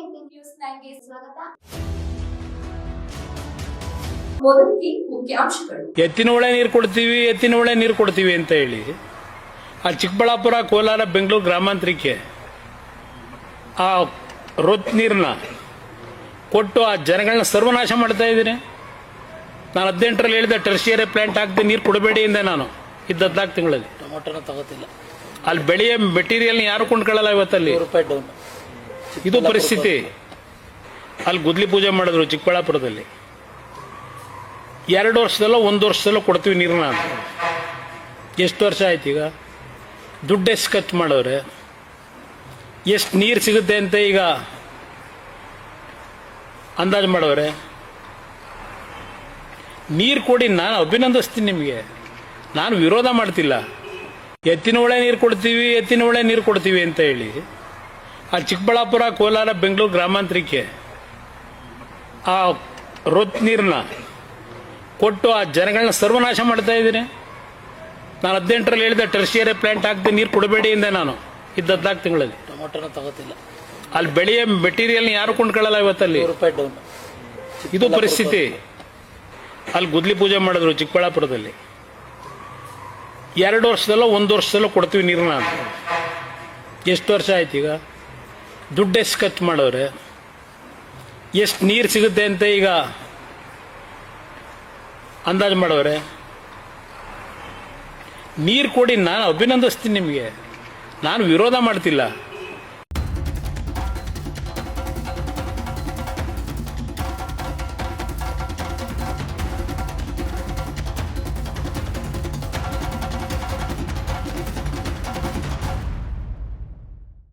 BMP news ನೈನ್ಗೆ ಸ್ವಾಗತ. ಮೊದಲಿಗೆ ಮುಖ್ಯಾಂಶಗಳು. ಎತ್ತಿನ ಹೊಳೆ ನೀರು ಕೊಡ್ತೀವಿ ಎತ್ತಿನ ಹೊಳೆ ನೀರು ಕೊಡ್ತೀವಿ ಅಂತ ಹೇಳಿ. ಆ ಚಿಕ್ಕಬಳ್ಳಾಪುರ ಕೋಲಾರ ಬೆಂಗಳೂರು ಗ್ರಾಮಾಂತರಕ್ಕೆ ಆ ರೊತ್ ನೀರನ್ನ ಕೊಟ್ಟು ಆ ಜನಗಳನ್ನ ಸರ್ವನಾಶ ಮಾಡ್ತಾ ಇದ್ದೀನಿ. ನಾನು ಹದಿನೆಂಟರಲ್ಲಿ ಹೇಳಿದೆ ಟರ್ಷಿಯರಿ ಪ್ಲಾಂಟ್ ಹಾಕ್ತೀನಿ ನೀರು ಕೊಡಬೇಡಿ ಇಂದೆ ನಾನು ಇದ್ದ ಹದಿನಾಲ್ಕು ತಿಂಗಳಲ್ಲಿ. ಟೊಮೊಟೊನ ತಗೋತಿಲ್ಲ. ಅಲ್ಲಿ ಬೆಳೆಯ ಮೆಟೀರಿಯಲ್ ಯಾರು ಕೊಂಡ್ಕೊಳ್ಳಲ್ಲ ಇವತ್ತಲ್ಲಿ? ರೂಪಾಯಿ ಡೌನ್. ಇದು ಪರಿಸ್ಥಿತಿ. ಅಲ್ಲಿ ಗುದ್ಲಿ ಪೂಜೆ ಮಾಡಿದ್ರು ಚಿಕ್ಕಬಳ್ಳಾಪುರದಲ್ಲಿ. ಎರಡು ವರ್ಷದಲ್ಲೋ ಒಂದು ವರ್ಷದಲ್ಲೋ ಕೊಡ್ತೀವಿ ನೀರನ್ನ. ಎಷ್ಟು ವರ್ಷ ಆಯ್ತು ಈಗ? ದುಡ್ಡು ಎಷ್ಟು ಖರ್ಚು ಮಾಡೋರೆ? ಎಷ್ಟು ನೀರು ಸಿಗುತ್ತೆ ಅಂತ ಈಗ ಅಂದಾಜು ಮಾಡೋರೆ? ನೀರು ಕೊಡಿ, ನಾನು ಅಭಿನಂದಿಸ್ತೀನಿ ನಿಮಗೆ. ನಾನು ವಿರೋಧ ಮಾಡ್ತಿಲ್ಲ. ಎತ್ತಿನ ಒಳೆ ನೀರು ಕೊಡ್ತೀವಿ, ಎತ್ತಿನ ಒಳೆ ನೀರು ಕೊಡ್ತೀವಿ ಅಂತ ಹೇಳಿ. ಆ ಚಿಕ್ಕಬಳ್ಳಾಪುರ ಕೋಲಾರ ಬೆಂಗಳೂರು ಗ್ರಾಮಾಂತರಕ್ಕೆ ಆ ರೊತ್ ನೀರನ್ನ ಕೊಟ್ಟು ಆ ಜನಗಳನ್ನ ಸರ್ವನಾಶ ಮಾಡ್ತಾ ಇದ್ದೀನಿ. ನಾನು ಹದಿನೆಂಟರಲ್ಲಿ ಹೇಳಿದ ಟರ್ಷಿಯರಿ ಪ್ಲಾಂಟ್ ಹಾಕ್ತೀನಿ ನೀರು ಕೊಡಬೇಡಿ ಇಂದೆ ನಾನು ಇದ್ದ ಹದಿನಾಲ್ಕು ತಿಂಗಳಲ್ಲಿ. ಟೊಮೊಟೊನ ತಗೋತಿಲ್ಲ. ಅಲ್ಲಿ ಬೆಳೆಯ ಮೆಟೀರಿಯಲ್ನ ಯಾರು ಕೊಂಡ್ಕೊಳ್ಳಲ್ಲ ಇವತ್ತಲ್ಲಿ? ಇದು ಪರಿಸ್ಥಿತಿ. ಅಲ್ಲಿ ಗುದ್ಲಿ ಪೂಜೆ ಮಾಡಿದ್ರು ಚಿಕ್ಕಬಳ್ಳಾಪುರದಲ್ಲಿ. ಎರಡು ವರ್ಷದಲ್ಲೋ ಒಂದು ವರ್ಷದಲ್ಲೋ ಕೊಡ್ತೀವಿ ನೀರನ್ನ. ಎಷ್ಟು ವರ್ಷ ಆಯ್ತು ಈಗ? ದುಡ್ಡು ಎಷ್ಟು ಖರ್ಚು ಮಾಡೋರೆ. ಎಷ್ಟು ನೀರು ಸಿಗುತ್ತೆ ಅಂತ ಈಗ ಅಂದಾಜು ಮಾಡೋರೆ. ನೀರು ಕೊಡಿ ನಾನು ಅಭಿನಂದಿಸ್ತೀನಿ ನಿಮಗೆ. ನಾನು ವಿರೋಧ ಮಾಡ್ತಿಲ್ಲ.